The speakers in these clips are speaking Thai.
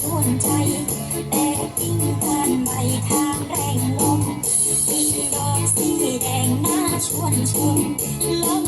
ชวนใจแต่ทิ้งกันไปทางแรงลมอีกดอกสีแดงน่าชวนชมลม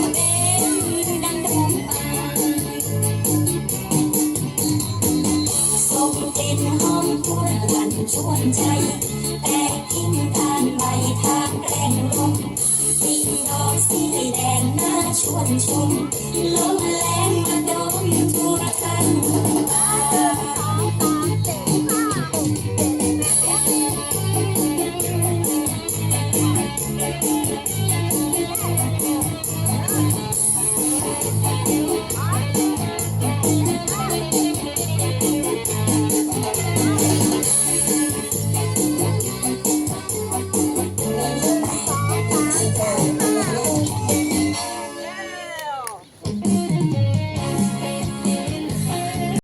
กลิ่นหอมพวนกันชวนใจแต่ทิ้งทานใบทางแรงลมติ่งดอกสีแดงน่าชวนชมลมแรง oh